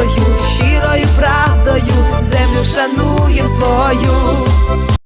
правдою, щирою правдою, землю шануєм свою.